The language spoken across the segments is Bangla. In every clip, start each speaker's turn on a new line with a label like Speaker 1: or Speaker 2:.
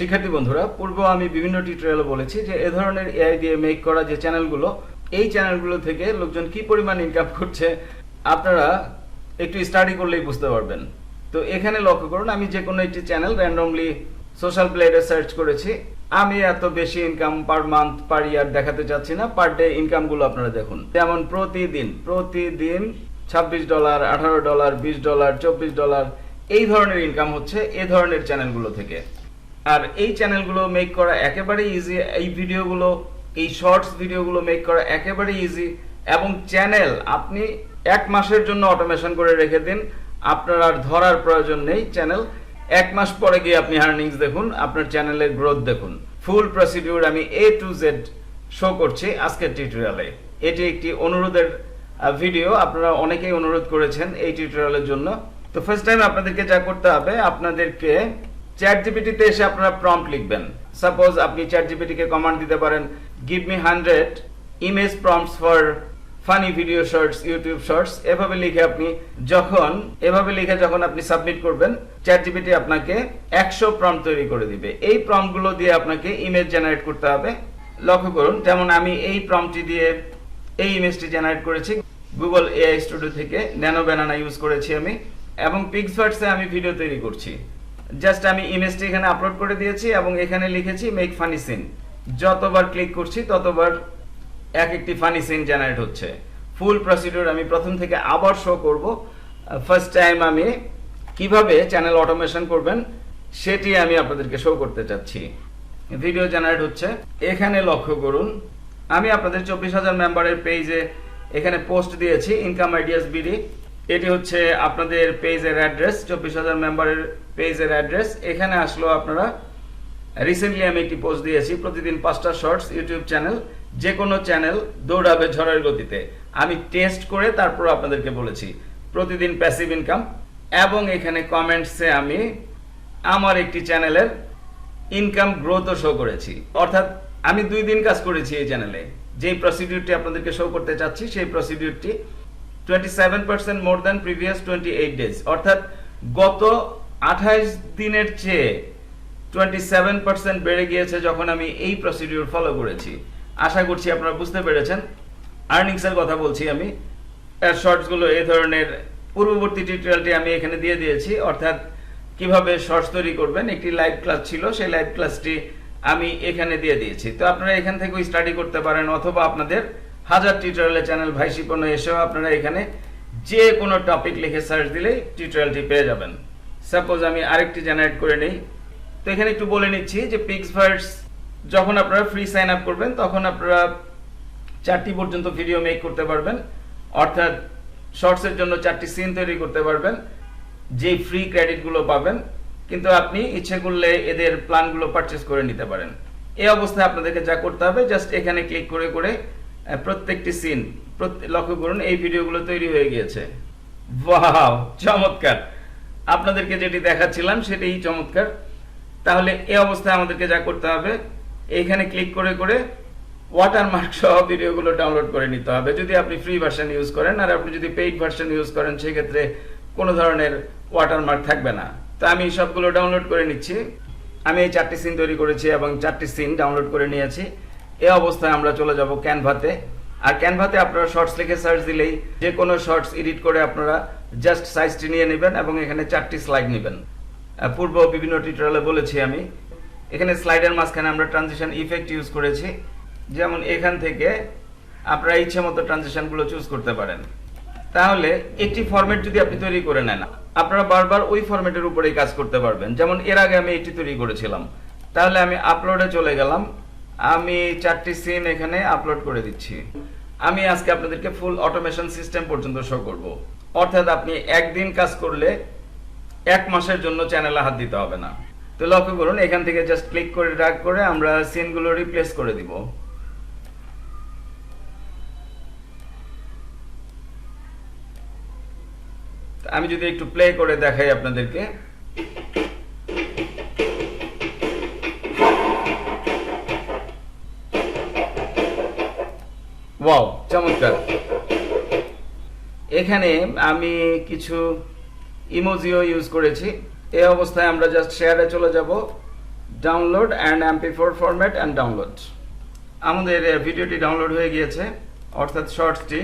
Speaker 1: শিক্ষার্থী বন্ধুরা পূর্ব আমি বিভিন্ন টিউটোরিয়ালে বলেছি যে এ ধরনের এআই দিয়ে মেক করা যে চ্যানেলগুলো এই চ্যানেলগুলো থেকে লোকজন কি পরিমাণ ইনকাম করছে, আপনারা একটু স্টাডি করলেই বুঝতে পারবেন। তো এখানে লক্ষ্য করুন, আমি যে কোনো একটি চ্যানেল র্যান্ডমলি সোশ্যাল প্লেটে সার্চ করেছি, আমি এত বেশি ইনকাম পার মান্থ পার ইয়ার দেখাতে চাচ্ছি না পার ডে ইনকামগুলো আপনারা দেখুন। যেমন প্রতিদিন প্রতিদিন ছাব্বিশ ডলার আঠারো ডলার বিশ ডলার চব্বিশ ডলার এই ধরনের ইনকাম হচ্ছে এ ধরনের চ্যানেলগুলো থেকে। আর এই চ্যানেলগুলো মেক করা একেবারে ইজি এই ভিডিওগুলো এই শর্টস ভিডিওগুলো মেক করা একেবারে ইজি এবং চ্যানেল আপনি এক মাসের জন্য অটোমেশন করে রেখে দিন। আপনার আর ধরার প্রয়োজন নেই চ্যানেল এক মাস পরে গিয়ে আপনি হার্নিংস দেখুন, আপনার চ্যানেলের গ্রোথ দেখুন। ফুল প্রসিডিউর আমি এ টু জেড শো করছি আজকের টিউটোরিয়ালে এটি একটি অনুরোধের ভিডিও আপনারা অনেকেই অনুরোধ করেছেন এই টিউটোরিয়ালের জন্য। তো ফার্স্ট টাইম আপনাদেরকে যা করতে হবে, আপনাদেরকে চ্যাট জিপিটিতে এসে আপনারা প্রম্পট লিখবেন। সাপোজ আপনি চ্যাট জিপিটিকে কমান্ড দিতে পারেন give me hundred image prompts for funny video shorts YouTube shorts এভাবে লিখে আপনি যখন, এভাবে লিখে যখন আপনি সাবমিট করবেন চ্যাট জিপিটি আপনাকে একশো প্রম্পট তৈরি করে দিবে। এই প্রম্পটগুলো দিয়ে আপনাকে ইমেজ জেনারেট করতে হবে। লক্ষ্য করুন, যেমন আমি এই প্রম্পটটি দিয়ে এই ইমেজটি জেনারেট করেছি। গুগল এআই স্টুডিও থেকে ন্যানো ব্যানানা ইউজ করেছি আমি, এবং পিক্সভার্টসে আমি ভিডিও তৈরি করছি। জাস্ট আমি ইমেজটি এখানে আপলোড করে দিয়েছি এবং এখানে লিখেছি মেক ফানি সিন যতবার ক্লিক করছি, ততবার এক একটি ফানি সিন জেনারেট হচ্ছে। ফুল প্রসিডিউর আমি প্রথম থেকে আবার শো করব। ফার্স্ট টাইম আমি কীভাবে চ্যানেল অটোমেশন করবেন, সেটি আমি আপনাদেরকে শো করতে চাচ্ছি। ভিডিও জেনারেট হচ্ছে। এখানে লক্ষ্য করুন, আমি আপনাদের চব্বিশ হাজার মেম্বারের পেজে এখানে পোস্ট দিয়েছি ইনকাম আইডিয়াস বিডি এটি হচ্ছে আপনাদের পেজের অ্যাড্রেস, চব্বিশ হাজার মেম্বারের পেজের অ্যাড্রেস। এখানে আসলো আপনারা রিসেন্টলি আমি একটি পোস্ট দিয়েছি, প্রতিদিন পাঁচটা শর্টস ইউটিউব চ্যানেল যে কোনো চ্যানেল দৌড়াবে ঝড়ের গতিতে। আমি টেস্ট করে তারপর আপনাদেরকে বলেছি, প্রতিদিন প্যাসিভ ইনকাম এবং এখানে কমেন্টসে আমি আমার একটি চ্যানেলের ইনকাম গ্রোথও শো করেছি। অর্থাৎ আমি দুই দিন কাজ করেছি এই চ্যানেলে যেই প্রসিডিউরটি আপনাদেরকে শো করতে চাচ্ছি, সেই প্রসিডিউরটি twenty seven percent more than previous twenty eight days অর্থাৎ গত আঠাইশ দিনের চেয়ে টোয়েন্টি সেভেন পার্সেন্ট বেড়ে গিয়েছে যখন আমি এই প্রসিডিউর ফলো করেছি। আশা করছি আপনারা বুঝতে পেরেছেন। আর্নিংসের কথা বলছি আমি। এর শর্টসগুলো এই ধরনের পূর্ববর্তী টিউটোরিয়ালটি আমি এখানে দিয়ে দিয়েছি। অর্থাৎ কীভাবে শর্টস তৈরি করবেন, একটি লাইভ ক্লাস ছিল, সেই লাইভ ক্লাসটি আমি এখানে দিয়ে দিয়েছি। তো আপনারা এখান থেকেও স্টাডি করতে পারেন অথবা আপনাদের হাজার টিউটোরিয়ালের চ্যানেল ভাই শিপন এসেও আপনারা এখানে যে কোনো টপিক লিখে সার্চ দিলেই টিউটোরিয়ালটি পেয়ে যাবেন। সাপোজ আমি আরেকটি জেনারেট করে নিই। তো এখানে একটু বলে নিচ্ছি যে পিক্সভার্স যখন আপনারা ফ্রি সাইন আপ করবেন, তখন আপনারা চারটি পর্যন্ত ভিডিও মেক করতে পারবেন। অর্থাৎ শর্টসের জন্য চারটি সিন তৈরি করতে পারবেন। যে ফ্রি ক্রেডিটগুলো পাবেন। কিন্তু আপনি ইচ্ছে করলে এদের প্ল্যানগুলো পারচেস করে নিতে পারেন। এই অবস্থায় আপনাদেরকে যা করতে হবে জাস্ট এখানে ক্লিক করে করে প্রত্যেকটি সিন লক্ষ্য করুন, এই ভিডিওগুলো তৈরি হয়ে গিয়েছে। ওয়াও, চমৎকার। আপনাদেরকে যেটি দেখাচ্ছিলাম, সেটাই চমৎকার। তাহলে এই অবস্থায় আমাদেরকে যা করতে হবে, এইখানে ক্লিক করে করে ওয়াটারমার্ক সহ ভিডিওগুলো ডাউনলোড করে নিতে হবে। যদি আপনি ফ্রি ভার্সন ইউজ করেন, আর আপনি যদি পেইড ভার্সন ইউজ করেন, সেক্ষেত্রে কোনো ধরনের ওয়াটারমার্ক থাকবে না। তো আমি সবগুলো ডাউনলোড করে নিচ্ছি। আমি এই চারটি সিন তৈরি করেছি এবং চারটি সিন ডাউনলোড করে নিয়েছি। এই অবস্থায় আমরা চলে যাব ক্যানভাতে আর ক্যানভাতে আপনারা শর্টস লিখে সার্চ দিলেই যে কোনো শর্টস এডিট করে আপনারা জাস্ট সাইজটি নিয়ে নেবেন এবং এখানে চারটি স্লাইড নেবেন। পূর্ব বিভিন্ন টিউটোরিয়ালে বলেছি আমি। এখানে স্লাইডের মাঝখানে আমরা ট্রানজিশন ইফেক্ট ইউজ করেছি। যেমন এখান থেকে আপনারা ইচ্ছে মতো ট্রানজিশনগুলো চুজ করতে পারেন। তাহলে একটি ফরম্যাট যদি আপনি তৈরি করে নেন, আপনারা বারবার ওই ফরম্যাটের উপরেই কাজ করতে পারবেন। যেমন এর আগে আমি এটি তৈরি করেছিলাম। তাহলে আমি আপলোডে চলে গেলাম। আমি চারটি সিন এখানে আপলোড করে দিচ্ছি। আমি আজকে আপনাদেরকে ফুল অটোমেশন সিস্টেম পর্যন্ত শো করব। অর্থাৎ আপনি একদিন কাজ করলে এক মাসের জন্য চ্যানেলে হাত দিতে হবে না। তো লক্ষ্য করুন, এখান থেকে জাস্ট ক্লিক করে ড্রাগ করে আমরা সিনগুলো রিপ্লেস করে দিব। আমি যদি একটু প্লে করে দেখাই আপনাদেরকে। ওয়াও চমৎকার। এখানে আমি কিছু ইমোজিও ইউজ করেছি। এই অবস্থায় আমরা জাস্ট শেয়ারে চলে যাব। Download and MP four format and download আমাদের ভিডিওটি ডাউনলোড হয়ে গিয়েছে, অর্থাৎ শর্টসটি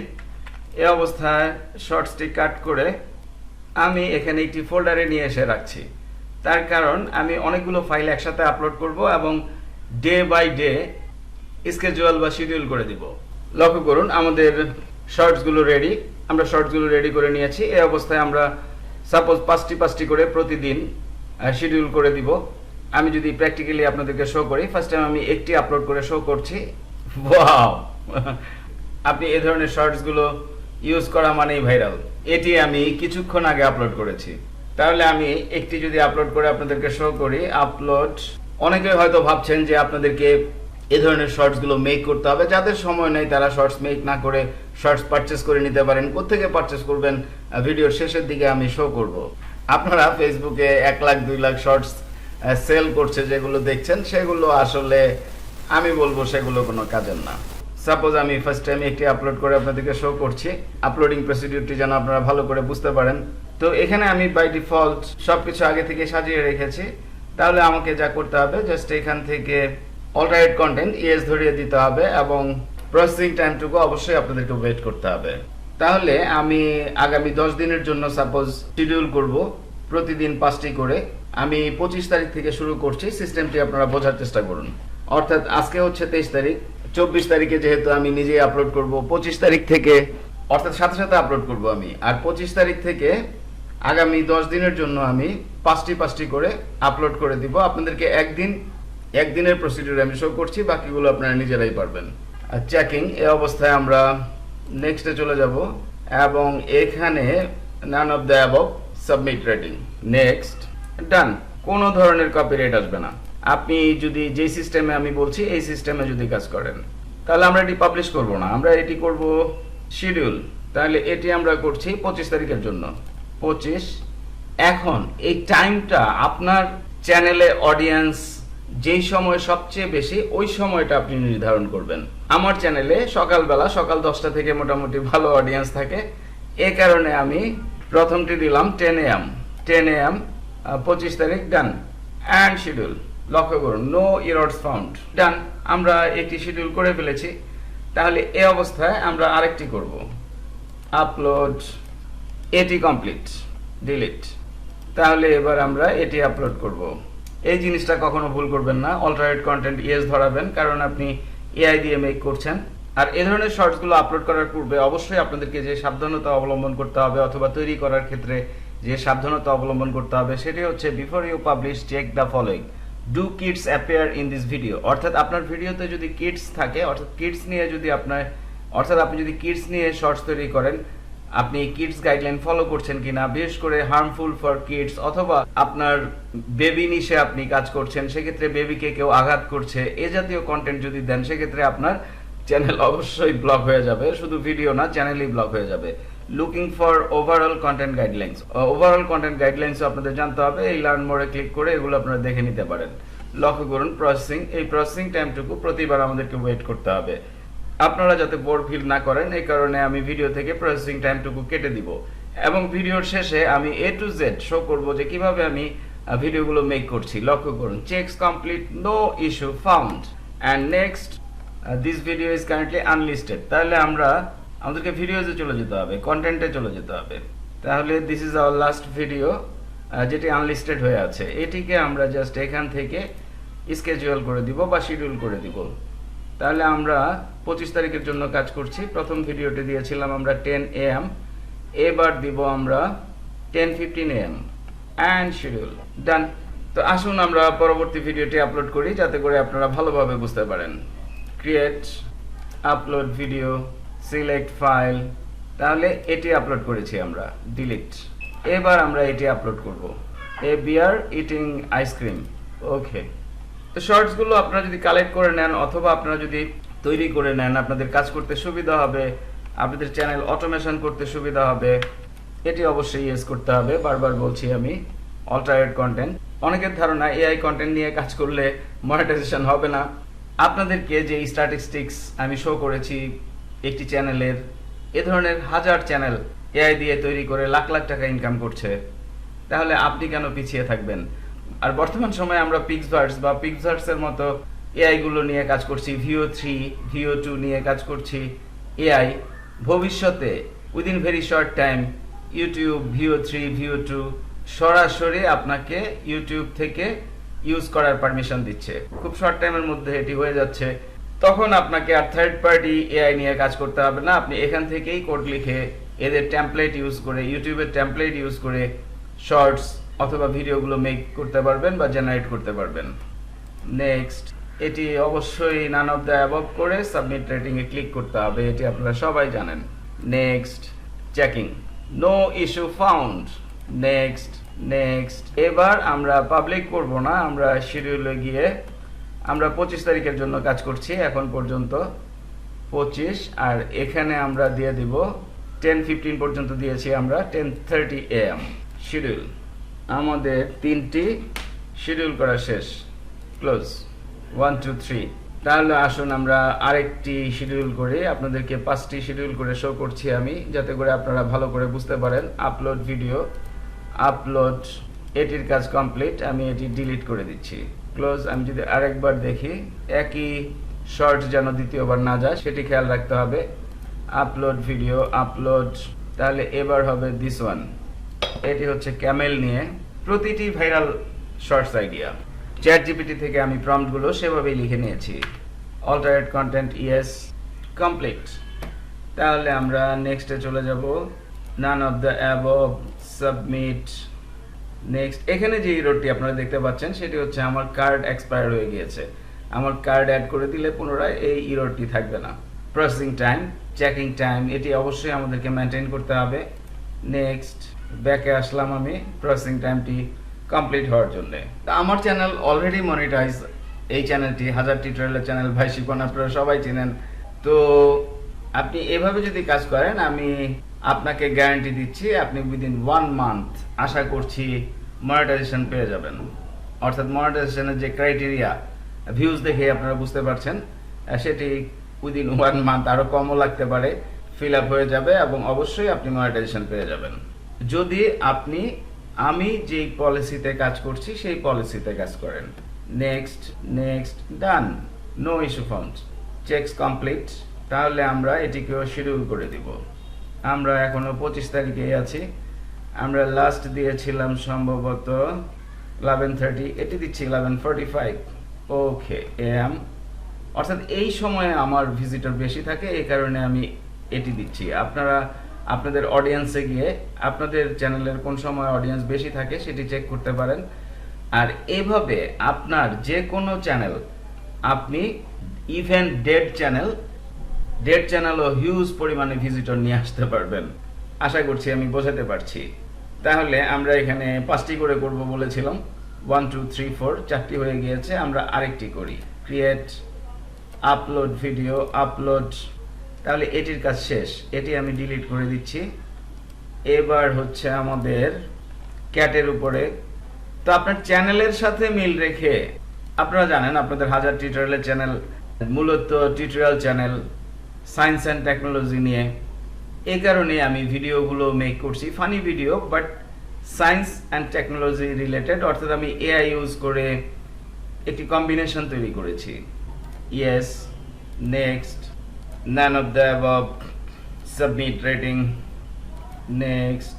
Speaker 1: এ অবস্থায় শর্টসটি কাট করে আমি এখানে একটি ফোল্ডারে নিয়ে এসে রাখছি। তার কারণ আমি অনেকগুলো ফাইল একসাথে আপলোড করব এবং ডে বাই ডে স্কেজুয়াল বা শিডিউল করে দিব। লক্ষ্য করুন, আমাদের শর্টসগুলো রেডি আমরা শর্টসগুলো রেডি করে নিয়েছি। এই অবস্থায় আমরা সাপোজ পাঁচটি পাঁচটি করে প্রতিদিন শিডিউল করে দিব। আমি যদি প্র্যাকটিক্যালি আপনাদেরকে শো করি ফার্স্ট টাইম আমি একটি আপলোড করে শো করছি। ওয়াও আপনি এ ধরনের শর্টসগুলো ইউজ করা মানেই ভাইরাল এটি আমি কিছুক্ষণ আগে আপলোড করেছি। তাহলে আমি একটি যদি আপলোড করে আপনাদেরকে শো করি আপলোড অনেকে হয়তো ভাবছেন যে আপনাদেরকে এই ধরনের শর্টসগুলো মেক করতে হবে। যাদের সময় নেই, তারা শর্টস মেক না করে শর্টস পারচেস করে নিতে পারেন। কোথেকে পারচেস করবেন? ভিডিওর শেষের দিকে আমি শো করব। আপনারা ফেসবুকে এক লাখ, দুই লাখ শর্টস সেল করছে, যেগুলো দেখছেন, সেগুলো আসলে আমি বলব সেগুলো কোনো কাজের না। সাপোজ আমি ফার্স্ট টাইম একটি আপলোড করে আপনাদেরকে শো করছি। আপলোডিং প্রসিডিউরটি যেন আপনারা ভালো করে বুঝতে পারেন। তো এখানে আমি বাই ডিফল্ট সবকিছু আগে থেকে সাজিয়ে রেখেছি। তাহলে আমাকে যা করতে হবে জাস্ট এখান থেকে অল্টারনেট কন্টেন্ট ইএস ধরিয়ে দিতে হবে এবং প্রসেসিং টাইমটুকু অবশ্যই আপনাদেরকে ওয়েট করতে হবে। তাহলে আমি আগামী দশ দিনের জন্য সাপোজ শিডিউল করব, প্রতিদিন পাঁচটি করে। আমি পঁচিশ তারিখ থেকে শুরু করছি সিস্টেমটি আপনারা বোঝার চেষ্টা করুন। অর্থাৎ আজকে হচ্ছে তেইশ তারিখ, চব্বিশ তারিখে যেহেতু আমি নিজেই আপলোড করব, পঁচিশ তারিখ থেকে, অর্থাৎ সাথে সাথে আপলোড করব আমি। আর পঁচিশ তারিখ থেকে আগামী দশ দিনের জন্য আমি পাঁচটি পাঁচটি করে আপলোড করে দিব। আপনাদেরকে একদিন একদিনের প্রসিডিউর আমি শো করছি, বাকিগুলো আপনারা নিজেরাই পারবেন। আর চেকিং এই অবস্থায় আমরা নেক্সটে চলে যাব, এবং এখানে none of the above submit rating next done কোনো ধরনের কপিরাইট আসবে না। আপনি যদি যে সিস্টেমে আমি বলছি, এই সিস্টেমে যদি কাজ করেন, তাহলে আমরা এটি পাবলিশ করব না। আমরা এটি করব শিডিউল তাহলে এটি আমরা করছি পঁচিশ তারিখের জন্য। পঁচিশ, এখন এই টাইমটা আপনার চ্যানেলে অডিয়েন্স যেই সময় সবচেয়ে বেশি, ওই সময়টা আপনি নির্ধারণ করবেন। আমার চ্যানেলে সকালবেলা, সকাল দশটা থেকে মোটামুটি ভালো অডিয়েন্স থাকে। এ কারণে আমি প্রথমটি দিলাম টেন এম টেন এম পঁচিশ তারিখ ডান অ্যান্ড শিডিউল লক্ষ্য করুন নো ইরডস ফাউন্ড ডান আমরা একটি শিডিউল করে ফেলেছি। তাহলে এ অবস্থায় আমরা আরেকটি করব। আপলোড এটি কমপ্লিট ডিলিট তাহলে এবার আমরা এটি আপলোড করব। এই জিনিসটা কখনো ভুল করবেন না। অল্টারনেট কন্টেন্ট ইয়েস ধরাবেন, কারণ আপনি এআই দিয়ে মেক করছেন। আর এ ধরনের শর্টসগুলো আপলোড করার পূর্বে অবশ্যই আপনাদেরকে যে সাবধানতা অবলম্বন করতে হবে অথবা তৈরি করার ক্ষেত্রে যে সাবধানতা অবলম্বন করতে হবে, সেটি হচ্ছে before you publish check the following do kids appear in this video অর্থাৎ আপনার ভিডিওতে যদি কিডস থাকে, অর্থাৎ কিডস নিয়ে যদি আপনার, অর্থাৎ আপনি যদি কিডস নিয়ে শর্টস তৈরি করেন আপনি কিডস গাইডলাইন ফলো করছেন কিনা, বিশেষ করে হার্মফুল ফর কিডস অথবা আপনার বেবি নিশে আপনি কাজ করছেন, সেক্ষেত্রে বেবিকে কেউ আঘাত করছে, এ জাতীয় কন্টেন্ট যদি দেন, সেক্ষেত্রে আপনার চ্যানেল অবশ্যই ব্লক হয়ে যাবে, শুধু ভিডিও না চ্যানেলই ব্লক হয়ে যাবে। Looking for overall content guidelines overall content guidelines আপনাদের জানতে হবে, এই লার্ন মোড়ে ক্লিক করে এগুলো আপনারা দেখে নিতে পারেন। লক্ষ্য করুন প্রসেসিং এই প্রসেসিং টাইমটুকু প্রতিবার আমাদেরকে ওয়েট করতে হবে। আপনারা যাতে বোর ফিল না করেন, এই কারণে আমি ভিডিও থেকে প্রসেসিং টাইমটুকু কেটে দিব। এবং ভিডিওর শেষে আমি এ টু জেড শো করব যে কীভাবে আমি ভিডিওগুলো মেক করছি। লক্ষ্য করুন checks complete no issue found and next this video is currently unlisted তাহলে আমরা, আমাদেরকে ভিডিওতে চলে যেতে হবে কন্টেন্টে চলে যেতে হবে। তাহলে this is our last video যেটি আনলিস্টেড হয়ে আছে। এটিকে আমরা জাস্ট এখান থেকে স্কেজুয়াল করে দিব বা শিডিউল করে দিব। তাহলে আমরা পঁচিশ তারিখের জন্য কাজ করছি। প্রথম ভিডিওটি দিয়েছিলাম আমরা টেন এ এম। এবার দিব আমরা ten fifteen A M. And schedule done তো আসুন আমরা পরবর্তী ভিডিওটি আপলোড করি, যাতে করে আপনারা ভালোভাবে বুঝতে পারেন। Create upload video select file তাহলে এটি আপলোড করেছি আমরা ডিলিট এবার আমরা এটি আপলোড করব। এ বিয়ার ইটিং আইসক্রিম ওকে তো শর্টসগুলো আপনারা যদি কালেক্ট করে নেন, অথবা আপনারা যদি তৈরি করে নেন, আপনাদের কাজ করতে সুবিধা হবে, আপনাদের চ্যানেল অটোমেশন করতে সুবিধা হবে। এটি অবশ্যই ইউজ করতে হবে, বারবার বলছি আমি অল্টারনেট কন্টেন্ট অনেকের ধারণা এআই কন্টেন্ট নিয়ে কাজ করলে মনিটাইজেশন হবে না। আপনাদেরকে যে স্ট্যাটিস্টিক্স আমি শো করেছি একটি চ্যানেলের এ ধরনের হাজার চ্যানেল এআই দিয়ে তৈরি করে লাখ লাখ টাকা ইনকাম করছে, তাহলে আপনি কেন পিছিয়ে থাকবেন? আর বর্তমান সময়ে আমরা পিক্সভার্স বা পিক্সভার্স এর মতো এআই গুলো নিয়ে কাজ করছি ভিও থ্রি ভিও টু নিয়ে কাজ করছি এআই ভবিষ্যতে within very short time YouTube Veo three Veo two সরাসরি আপনাকে ইউটিউব থেকে ইউজ করার পারমিশন দিচ্ছে। খুব শর্ট টাইমের মধ্যে এটি হয়ে যাচ্ছে। তখন আপনাকে আর থার্ড পার্টি এআই নিয়ে কাজ করতে হবে না। আপনি এখান থেকেই কোড লিখে এদের টেমপ্লেট ইউজ করে ইউটিউবের টেমপ্লেট ইউজ করে শর্টস অথবা ভিডিওগুলো মেক করতে পারবেন বা জেনারেট করতে পারবেন। নেক্সট এটি অবশ্যই নান অফ দ্য অ্যাবভ করে সাবমিট রেটিং এ ক্লিক করতে হবে, এটি আপনারা সবাই জানেন। Next checking no issue found next next এবার আমরা পাবলিক করব না, আমরা শিডিউলে গিয়ে, আমরা পঁচিশ তারিখের জন্য কাজ করছি, এখন পর্যন্ত পঁচিশ, আর এখানে আমরা দিয়ে দিব টেন ফিফটিন পর্যন্ত দিয়েছি আমরা টেন থার্টি এম শিডিউল আমাদের তিনটি শিডিউল করা শেষ। ক্লোজ ওয়ান টু থ্রি তাহলে আসুন আমরা আরেকটি শিডিউল করে আপনাদেরকে পাঁচটি শিডিউল করে শো করছি আমি, যাতে করে আপনারা ভালো করে বুঝতে পারেন আপলোড ভিডিও আপলোড এটির কাজ কমপ্লিট আমি এটি ডিলিট করে দিচ্ছি। ক্লোজ আমি যদি আরেকবার দেখি, একই শর্ট যেন দ্বিতীয়বার না যায়, সেটি খেয়াল রাখতে হবে। আপলোড ভিডিও আপলোড তাহলে এবার হবে দিস ওয়ান এটি হচ্ছে ক্যামেল নিয়ে প্রতিটি viral shorts idea chat GPT থেকে আমি প্রম্পটগুলো সেভাবেই লিখে নিয়েছি। অল্টারেট কন্টেন্ট ইয়েস কমপ্লিট তাহলে আমরা নেক্সটে চলে যাব। None of the above submit next এখানে যে ইরোডটি আপনারা দেখতে পাচ্ছেন, সেটি হচ্ছে আমার কার্ড এক্সপায়ার হয়ে গিয়েছে। আমার কার্ড অ্যাড করে দিলে পুনরায় এই ইরোডটি থাকবে না। প্রসেসিং টাইম চেকিং টাইম এটি অবশ্যই আমাদেরকে মেনটেন করতে হবে। নেক্সট ব্যাকে আসলাম আমি। প্রসেসিং টাইমটি কমপ্লিট হওয়ার জন্য। আমার চ্যানেল অলরেডি মনিটাইজ এই চ্যানেলটি হাজার টিউটোরিয়ালের চ্যানেল ভাই শিপন, আপনারা সবাই চেনেন। তো আপনি এভাবে যদি কাজ করেন, আমি আপনাকে গ্যারান্টি দিচ্ছি, আপনি উইদিন ওয়ান মান্থ আশা করছি মনিটাইজেশন পেয়ে যাবেন। অর্থাৎ মনিটাইজেশনের যে ক্রাইটেরিয়া ভিউজ দেখে আপনারা বুঝতে পারছেন সেটি উইদিন ওয়ান মান্থ আরও কমও লাগতে পারে ফিল আপ হয়ে যাবে এবং অবশ্যই আপনি মনিটাইজেশন পেয়ে যাবেন। যদি আপনি আমি যেই পলিসিতে কাজ করছি, সেই পলিসিতে কাজ করেন। Next next done no issue found checks complete তাহলে আমরা এটিকেও শিডিউল করে দিব। আমরা এখনও পঁচিশ তারিখে আছি। আমরা লাস্ট দিয়েছিলাম সম্ভবত ইলেভেন থার্টি এটি দিচ্ছি eleven forty five okay M অর্থাৎ এই সময়ে আমার ভিজিটর বেশি থাকে, এই কারণে আমি এটি দিচ্ছি। আপনারা আপনাদের অডিয়েন্সে গিয়ে আপনাদের চ্যানেলের কোন সময় অডিয়েন্স বেশি থাকে সেটি চেক করতে পারেন। আর এভাবে আপনার যে কোনো চ্যানেল আপনি ইভেন ডেড চ্যানেল ডেড চ্যানেলও হিউজ পরিমাণে ভিজিটর নিয়ে আসতে পারবেন। আশা করছি আমি বোঝাতে পারছি। তাহলে আমরা এখানে পাঁচটি করে করব বলেছিলাম। ওয়ান টু থ্রি ফোর চারটি হয়ে গিয়েছে। আমরা আরেকটি করি। ক্রিয়েট আপলোড ভিডিও আপলোড তাহলে এটির কাজ শেষ। এটি আমি ডিলিট করে দিচ্ছি। এবার হচ্ছে আমাদের ক্যাটের উপরে। তো আপনার চ্যানেলের সাথে মিল রেখে, আপনারা জানেন আপনাদের হাজার টিউটোরিয়ালের চ্যানেল মূলত tutorial channel science and technology নিয়ে। এই কারণে আমি ভিডিওগুলো মেক করছি funny video but science and technology related অর্থাৎ আমি এআই ইউজ করে একটি কম্বিনেশন তৈরি করেছি। Yes next none of the above submit rating next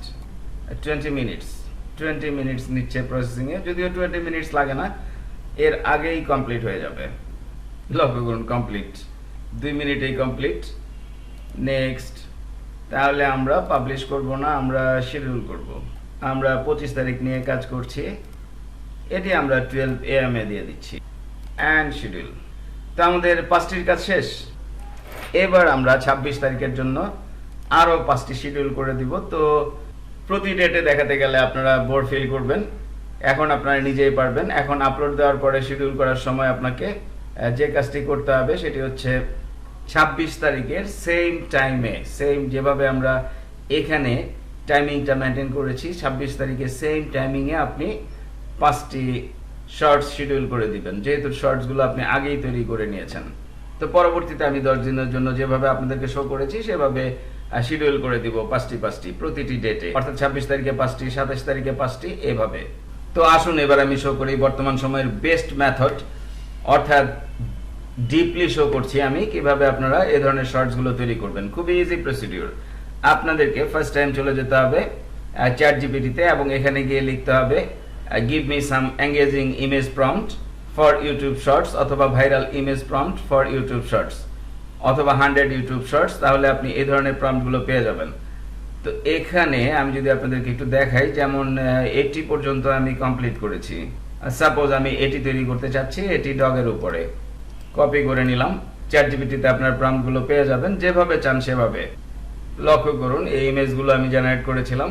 Speaker 1: twenty minutes twenty minutes নিচ্ছে প্রসেসিংয়ে যদিও টোয়েন্টি মিনিটস লাগে না, এর আগেই কমপ্লিট হয়ে যাবে। লক্ষ্য করুন কমপ্লিট দুই মিনিটেই কমপ্লিট নেক্সট তাহলে আমরা পাবলিশ করব না, আমরা শিডিউল করব। আমরা পঁচিশ তারিখ নিয়ে কাজ করছি। এটি আমরা টুয়েলভ এম এ দিয়ে দিচ্ছি। অ্যান্ড শিডিউল তো আমাদের পাঁচটির কাজ শেষ। এবার আমরা ছাব্বিশ তারিখের জন্য আরও পাঁচটি শিডিউল করে দিব। তো প্রতি ডেটে দেখাতে গেলে আপনারা বোর ফিল করবেন। এখন আপনারা নিজেই পারবেন। এখন আপলোড দেওয়ার পরে শিডিউল করার সময় আপনাকে যে কাজটি করতে হবে সেটি হচ্ছে ছাব্বিশ তারিখের সেম টাইমে সেম যেভাবে আমরা এখানে টাইমিংটা মেনটেন করেছি, ছাব্বিশ তারিখে সেম টাইমিংয়ে আপনি পাঁচটি শর্টস শিডিউল করে দিবেন। যেহেতু শর্টসগুলো আপনি আগেই তৈরি করে নিয়েছেন। তো পরবর্তীতে আমি দশ দিনের জন্য যেভাবে আপনাদেরকে শো করেছি, সেভাবে শিডিউল করে দিব পাঁচটি পাঁচটি, প্রতিটি ডেটে অর্থাৎ ছাব্বিশ তারিখে পাঁচটি, সাতাশ তারিখে পাঁচটি, এভাবে। তো আসুন এবার আমি শো করি বর্তমান সময়ের বেস্ট মেথড অর্থাৎ ডিপলি শো করছি আমি কীভাবে আপনারা এ ধরনের শর্টসগুলো তৈরি করবেন। খুবই ইজি প্রসিডিউর আপনাদেরকে ফার্স্ট টাইম চলে যেতে হবে চ্যাট জিপিটিতে এবং এখানে গিয়ে লিখতে হবে give me some engaging image prompt for YouTube shorts অথবা viral image prompt for YouTube shorts অথবা হান্ড্রেড ইউটিউব শর্টস তাহলে আপনি এই ধরনের প্রম্পটগুলো পেয়ে যাবেন। তো এখানে আমি যদি আপনাদেরকে একটু দেখাই, যেমন এটি পর্যন্ত আমি কমপ্লিট করেছি। সাপোজ আমি এটি তৈরি করতে চাচ্ছি, এটি ডগের উপরে। কপি করে নিলাম। চ্যাট জিপিটিতে আপনার প্রম্পটগুলো পেয়ে যাবেন, যেভাবে চান সেভাবে। লক্ষ্য করুন, এই ইমেজগুলো আমি জেনারেট করেছিলাম।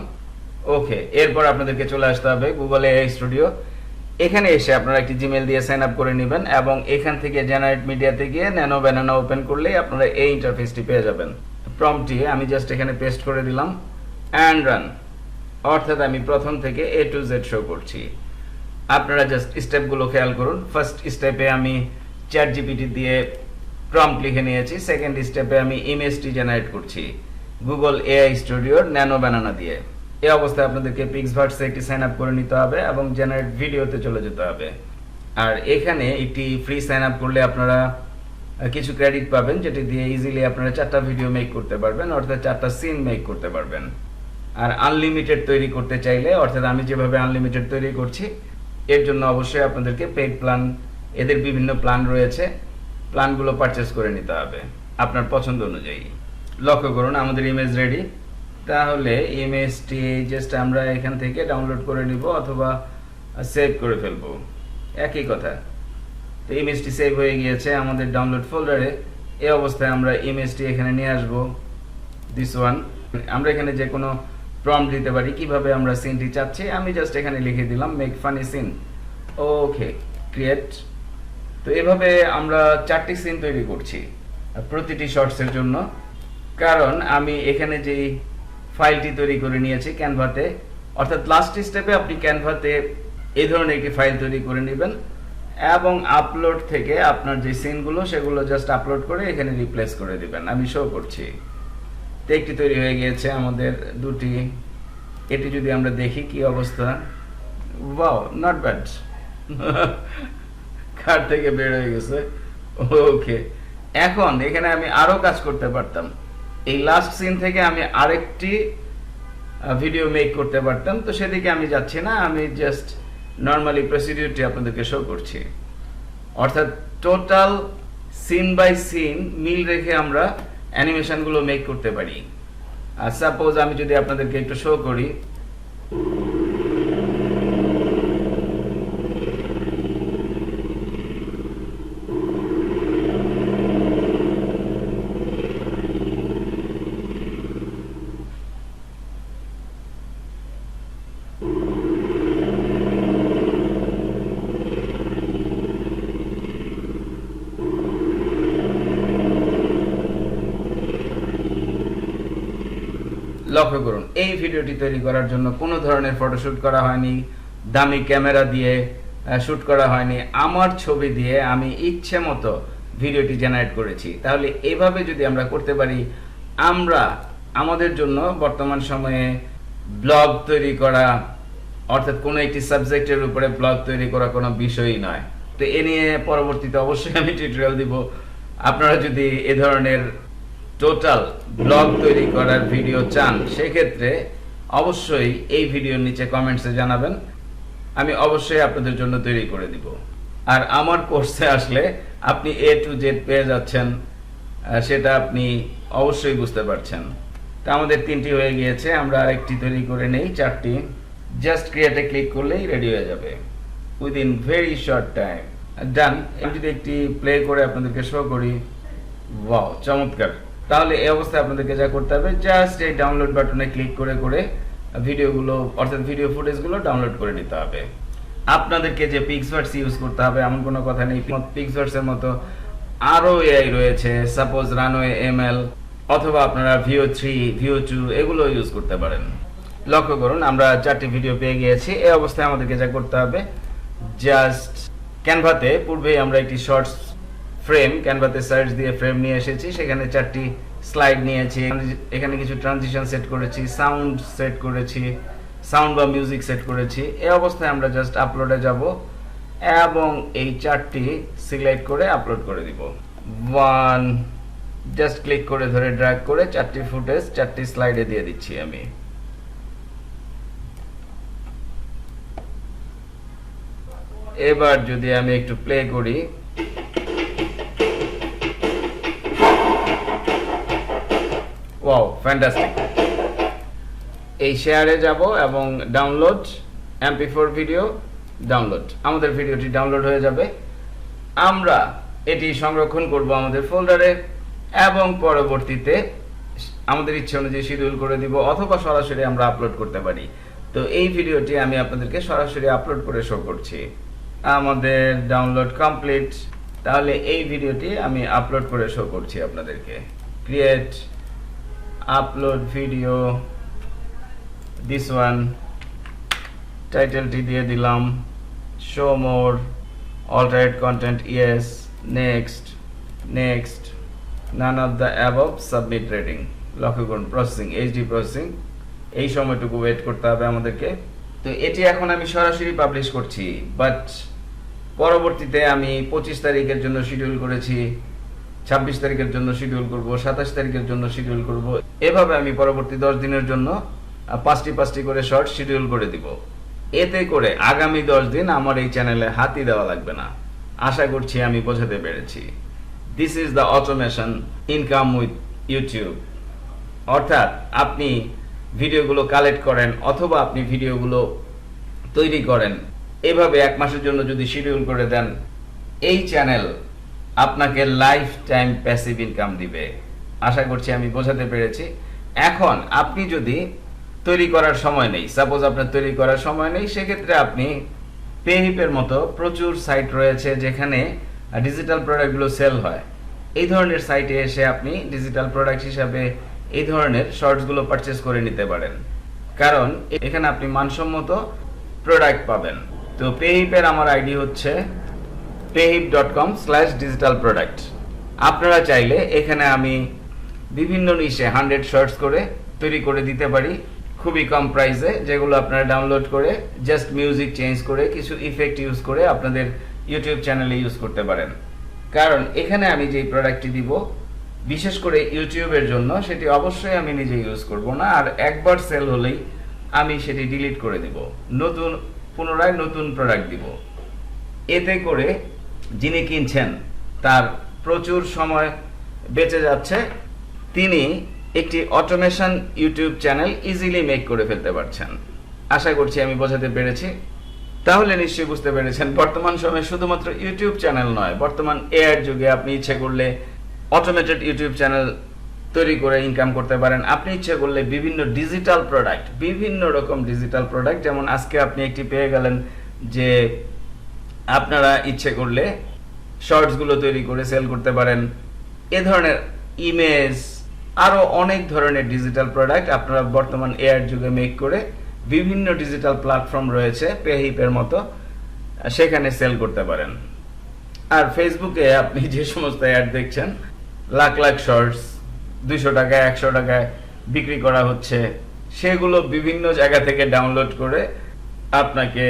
Speaker 1: ওকে এরপর আপনাদেরকে চলে আসতে হবে গুগলে এআই স্টুডিও এখানে এসে আপনারা একটি জিমেল দিয়ে সাইন আপ করে নেবেন এবং এখান থেকে জেনারেট মিডিয়াতে গিয়ে ন্যানো ব্যানানা ওপেন করলেই আপনারা এই ইন্টারফেসটি পেয়ে যাবেন। প্রম্পটি আমি জাস্ট এখানে পেস্ট করে দিলাম অ্যান্ড রান অর্থাৎ আমি প্রথম থেকে এ টু জেড শো করছি। আপনারা জাস্ট স্টেপগুলো খেয়াল করুন। ফার্স্ট স্টেপে আমি চ্যাট জিপিটি দিয়ে প্রম্পট লিখে নিয়েছি। সেকেন্ড স্টেপে আমি ইমেজটি জেনারেট করছি। গুগল এআই স্টুডিওর ন্যানো ব্যানানা দিয়ে। এই অবস্থায় আপনাদেরকে পিক্সভার্টসে একটি সাইন আপ করে নিতে হবে এবং জেনারেট ভিডিওতে চলে যেতে হবে। আর এখানে একটি ফ্রি সাইন আপ করলে আপনারা কিছু ক্রেডিট পাবেন, যেটি দিয়ে ইজিলি আপনারা চারটা ভিডিও মেক করতে পারবেন, অর্থাৎ চারটা সিন মেক করতে পারবেন। আর আনলিমিটেড তৈরি করতে চাইলে, অর্থাৎ আমি যেভাবে আনলিমিটেড তৈরি করছি, এর জন্য অবশ্যই আপনাদেরকে পেড প্ল্যান এদের বিভিন্ন প্ল্যান রয়েছে প্ল্যানগুলো পারচেস করে নিতে হবে, আপনার পছন্দ অনুযায়ী। লক্ষ্য করুন, আমাদের ইমেজ রেডি তাহলে ইমেজটি জাস্ট আমরা এখান থেকে ডাউনলোড করে নিব অথবা সেভ করে ফেলব। একই কথা। তো ইমেজটি সেভ হয়ে গিয়েছে আমাদের ডাউনলোড ফোল্ডারে এই অবস্থায় আমরা ইমেজটি এখানে নিয়ে আসব। দিস ওয়ান আমরা এখানে যে কোনো প্রম্পট দিতে পারি, কীভাবে আমরা সিনটি চাচ্ছি, আমি জাস্ট এখানে লিখে দিলাম make funny scene okay create তো এভাবে আমরা চারটি সিন তৈরি করছি, প্রতিটি শর্টসের জন্য। কারণ আমি এখানে যেই ফাইলটি তৈরি করে নিয়েছি ক্যানভাতে। অর্থাৎ লাস্ট স্টেপে আপনি ক্যানভাতে এই ধরনের একটি ফাইল তৈরি করে নেবেন এবং আপলোড থেকে আপনার যে সিনগুলো সেগুলো জাস্ট আপলোড করে এখানে রিপ্লেস করে দিবেন। আমি শো করছি। তো একটি তৈরি হয়ে গিয়েছে আমাদের দুটি। এটি যদি আমরা দেখি কি অবস্থা। ওয়াও নট ব্যাড কার থেকে বের হয়ে গেছে। ওকে এখন এখানে আমি আরও কাজ করতে পারতাম। এই লাস্ট সিন থেকে আমি আরেকটি ভিডিও মেক করতে পারতাম। তো সেদিকে আমি যাচ্ছি না, আমি জাস্ট নর্মালি প্রসিডিউরটি আপনাদেরকে শো করছি। অর্থাৎ টোটাল সিন বাই সিন মিল রেখে আমরা অ্যানিমেশনগুলো মেক করতে পারি। আর সাপোজ আমি যদি আপনাদেরকে একটু শো করি লক্ষ্য করুন, এই ভিডিওটি তৈরি করার জন্য কোনো ধরনের ফটোশ্যুট করা হয়নি, দামি ক্যামেরা দিয়ে শ্যুট করা হয়নি। আমার ছবি দিয়ে আমি ইচ্ছে মতো ভিডিওটি জেনারেট করেছি। তাহলে এভাবে যদি আমরা করতে পারি, আমরা আমাদের জন্য বর্তমান সময়ে ব্লগ তৈরি করা, অর্থাৎ কোনো একটি সাবজেক্টের উপরে ব্লগ তৈরি করা কোনো বিষয়ই নয়। তো এ নিয়ে পরবর্তীতে অবশ্যই আমি টিউটোরিয়াল দিব। আপনারা যদি এ ধরনের টোটাল ব্লগ তৈরি করার ভিডিও চান, সেক্ষেত্রে অবশ্যই এই ভিডিওর নিচে কমেন্টসে জানাবেন। আমি অবশ্যই আপনাদের জন্য তৈরি করে দিব। আর আমার কোর্সে আসলে আপনি এ টু জেড পেয়ে যাচ্ছেন সেটা আপনি অবশ্যই বুঝতে পারছেন। তা আমাদের তিনটি হয়ে গিয়েছে, আমরা আরেকটি তৈরি করে নেই, চারটি। জাস্ট ক্রিয়েটে ক্লিক করলেই রেডি হয়ে যাবে। Within very short time done আমি যদি একটি প্লে করে আপনাদেরকে শো করি। ওয়াও চমৎকার। তাহলে এই অবস্থায় আপনাদেরকে যা করতে হবে জাস্ট এই ডাউনলোড বাটনে ক্লিক করে করে ভিডিওগুলো অর্থাৎ ভিডিও ফুটেজগুলো ডাউনলোড করে নিতে হবে। আপনাদেরকে যে পিক্সভার্স ইউজ করতে হবে, এমন কোনো কথা নেই। পিক্সভার্সের মতো আরও এআই রয়েছে সাপোজ রানওয়ে এম এল অথবা আপনারা ভিও থ্রি ভিও টু এগুলো ইউজ করতে পারেন। লক্ষ্য করুন, আমরা চারটি ভিডিও পেয়ে গিয়েছি। এই অবস্থায় আমাদেরকে যা করতে হবে জাস্ট ক্যানভাতে পূর্বেই আমরা একটি শর্টস ফ্রেম ক্যানভাতে সার্চ দিয়ে ফ্রেম নিয়ে এসেছি। সেখানে চারটি স্লাইড নিয়েছি এখানে কিছু ট্রানজিশন সেট করেছি সাউন্ড সেট করেছি সাউন্ড বা মিউজিক সেট করেছি। এই অবস্থায় আমরা জাস্ট আপলোডে যাব এবং এই চারটি সিলেক্ট করে আপলোড করে দিব। ওয়ান জাস্ট ক্লিক করে ধরে ড্র্যাগ করে চারটি ফুটেজ চারটি স্লাইডে দিয়ে দিচ্ছি আমি। এবার যদি আমি একটু প্লে করি ফ্যান্টাস্টিক এই শেয়ারে যাব এবং download MP four video download আমাদের ভিডিওটি ডাউনলোড হয়ে যাবে। আমরা এটি সংরক্ষণ করব আমাদের ফোল্ডারে এবং পরবর্তীতে আমাদের ইচ্ছে অনুযায়ী শিডিউল করে দিব অথবা সরাসরি আমরা আপলোড করতে পারি। তো এই ভিডিওটি আমি আপনাদেরকে সরাসরি আপলোড করে শো করছি। আমাদের ডাউনলোড কমপ্লিট তাহলে এই ভিডিওটি আমি আপলোড করে শো করছি আপনাদেরকে। Create upload video this one টাইটেলটি দিয়ে দিলাম show more altered content yes next next none of the above submit rating লক্ষ্য করুন প্রসেসিং এইচডি প্রসেসিং এই সময়টুকু ওয়েট করতে হবে আমাদেরকে। তো এটি এখন আমি সরাসরি পাবলিশ করছি বাট পরবর্তীতে আমি পঁচিশ তারিখের জন্য শিডিউল করেছি। ছাব্বিশ তারিখের জন্য শিডিউল করব, সাতাশ তারিখের জন্য শিডিউল করব। এভাবে আমি পরবর্তী দশ দিনের জন্য পাঁচটি পাঁচটি করে শর্ট শিডিউল করে দিব। এতে করে আগামী দশ দিন আমার এই চ্যানেলে হাতি দেওয়া লাগবে না। আশা করছি আমি বোঝাতে পেরেছি। This is the automation income with YouTube অর্থাৎ আপনি ভিডিওগুলো কালেক্ট করেন অথবা আপনি ভিডিওগুলো তৈরি করেন। এভাবে এক মাসের জন্য যদি শিডিউল করে দেন, এই চ্যানেল আপনাকে লাইফ টাইম প্যাসিভ ইনকাম দিবে। আশা করছি আমি বোঝাতে পেরেছি। এখন আপনি যদি তৈরি করার সময় নেই সাপোজ আপনার তৈরি করার সময় নেই, সেক্ষেত্রে আপনি পেহিপের মতো প্রচুর সাইট রয়েছে যেখানে ডিজিটাল প্রোডাক্টগুলো সেল হয়। এই ধরনের সাইটে এসে আপনি ডিজিটাল প্রোডাক্ট হিসাবে এই ধরনের শর্টসগুলো পারচেস করে নিতে পারেন। কারণ এখানে আপনি মানসম্মত প্রোডাক্ট পাবেন। তো পেহিপের আমার আইডি হচ্ছে Payhip dot com slash digital product আপনারা চাইলে এখানে আমি বিভিন্ন নিশে হান্ড্রেড শর্টস করে তৈরি করে দিতে পারি। খুবই কম প্রাইসে যেগুলো আপনারা ডাউনলোড করে জাস্ট মিউজিক চেঞ্জ করে কিছু ইফেক্ট ইউজ করে আপনাদের ইউটিউব চ্যানেলে ইউজ করতে পারেন। কারণ এখানে আমি যেই প্রোডাক্টটি দিব, বিশেষ করে ইউটিউবের জন্য সেটি অবশ্যই আমি নিজে ইউজ করব না, আর একবার সেল হলেই আমি সেটি ডিলিট করে দিব। নতুন, পুনরায় নতুন প্রোডাক্ট দিব। এতে করে যিনি কিনছেন, তার প্রচুর সময় বেঁচে যাচ্ছে, তিনি একটি automation YouTube channel easily make করে ফেলতে পারছেন। আশা করছি আমি বোঝাতে পেরেছি। তাহলে নিশ্চয়ই বুঝতে পেরেছেন, বর্তমান সময়ে শুধুমাত্র ইউটিউব চ্যানেল নয়, বর্তমান এআর যুগে আপনি ইচ্ছে করলে অটোমেটেড ইউটিউব চ্যানেল তৈরি করে ইনকাম করতে পারেন। আপনি ইচ্ছে করলে বিভিন্ন ডিজিটাল প্রোডাক্ট বিভিন্ন রকম ডিজিটাল প্রোডাক্ট যেমন আজকে আপনি একটি পেয়ে গেলেন যে আপনারা ইচ্ছে করলে শর্টসগুলো তৈরি করে সেল করতে পারেন। এ ধরনের ইমেজ আরও অনেক ধরনের ডিজিটাল প্রোডাক্ট আপনারা বর্তমান এআর যুগে মেক করে বিভিন্ন ডিজিটাল প্ল্যাটফর্ম রয়েছে পেহিপের মতো, সেখানে সেল করতে পারেন। আর ফেসবুকে আপনি যে সমস্ত অ্যাড দেখছেন, লাখ লাখ শর্টস দুইশো টাকায়, একশো টাকায় বিক্রি করা হচ্ছে, সেগুলো বিভিন্ন জায়গা থেকে ডাউনলোড করে আপনাকে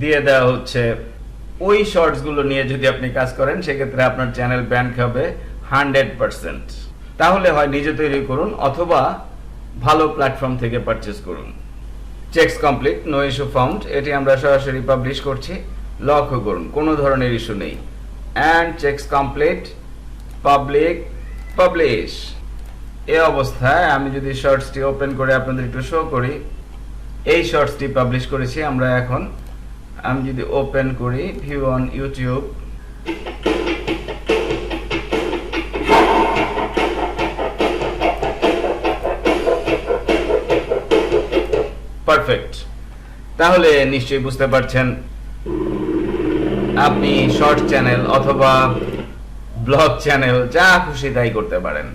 Speaker 1: দিয়ে দেওয়া হচ্ছে। ওই শর্টসগুলো নিয়ে যদি আপনি কাজ করেন, সেক্ষেত্রে আপনার চ্যানেল ব্যান্ড হবে হান্ড্রেড পার্সেন্ট তাহলে হয় নিজে তৈরি করুন অথবা ভালো প্ল্যাটফর্ম থেকে পারচেস করুন। Checks complete no issue found এটি আমরা সরাসরি পাবলিশ করছি লক্ষ্য করুন, কোনো ধরনের ইস্যু নেই। And checks complete public publish এ অবস্থায় আমি যদি শর্টসটি ওপেন করে আপনাদের একটু শো করি, এই শর্টসটি পাবলিশ করেছি, আমরা এখন আমি যদি ওপেন করি ভিউ অন ইউটিউব পারফেক্ট তাহলে নিশ্চয়ই বুঝতে পারছেন, আপনি শর্ট চ্যানেল অথবা ব্লগ চ্যানেল যা খুশি তাই করতে পারেন।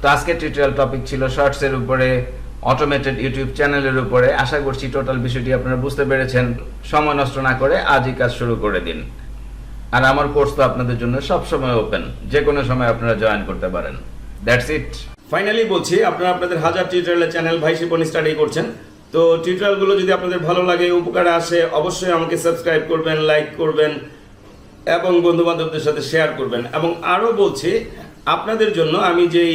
Speaker 1: তো আজকের টিউটোরিয়াল টপিক ছিল শর্টস এর উপরে অটোমেটেড ইউটিউব চ্যানেলের উপরে। আশা করছি টোটাল বিষয়টি আপনারা বুঝতে পেরেছেন। সময় নষ্ট না করে আজই কাজ শুরু করে দিন। আর আমার কোর্স তো আপনাদের জন্য সব সময় ওপেন যে কোনো সময় আপনারা জয়েন করতে পারেন। দ্যাটস ইট ফাইনালি বলছি, আপনারা আপনাদের হাজার টিউটোরিয়ালের চ্যানেল ভাই শিপন স্টাডি করছেন।
Speaker 2: তো টিউটোরিয়ালগুলো যদি আপনাদের ভালো লাগে, উপকারে আসে, অবশ্যই আমাকে সাবস্ক্রাইব করবেন লাইক করবেন, এবং বন্ধু বান্ধবদের সাথে শেয়ার করবেন। এবং আরও বলছি, আপনাদের জন্য আমি যেই